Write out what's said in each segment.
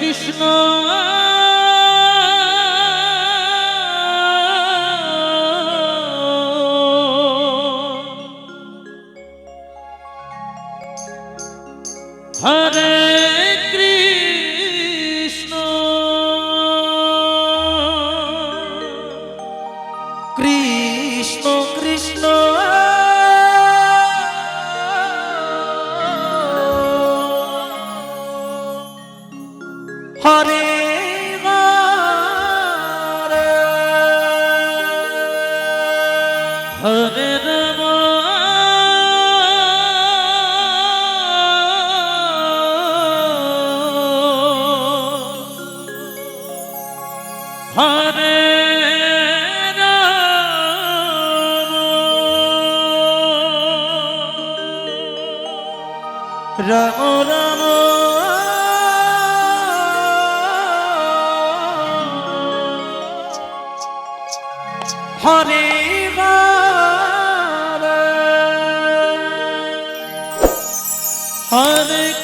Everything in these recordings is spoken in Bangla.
কৃষ্ণ।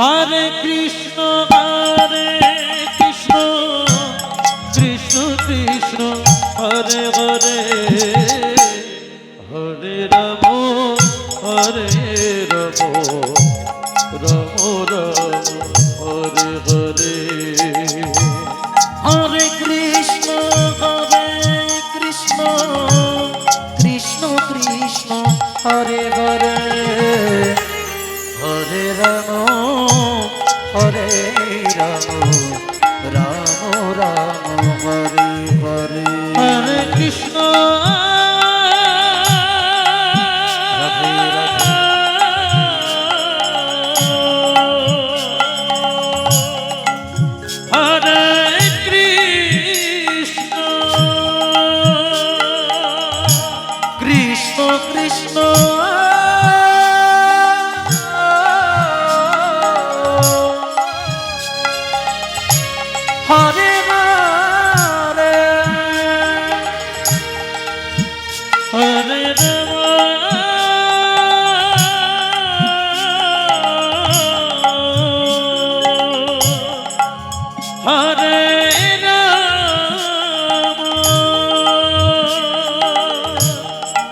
হরে কৃষ্ণ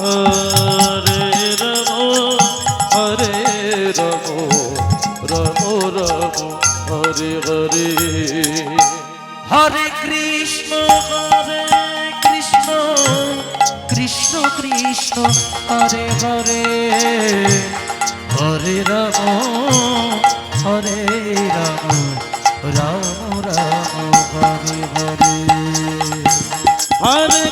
হরে রাম হরে রাম রাম হরে হরে। হরে কৃষ্ণ হরে কৃষ্ণ কৃষ্ণ কৃষ্ণ, হরে হরে। হরে রাম হরে রাম, হরে হরে। হরে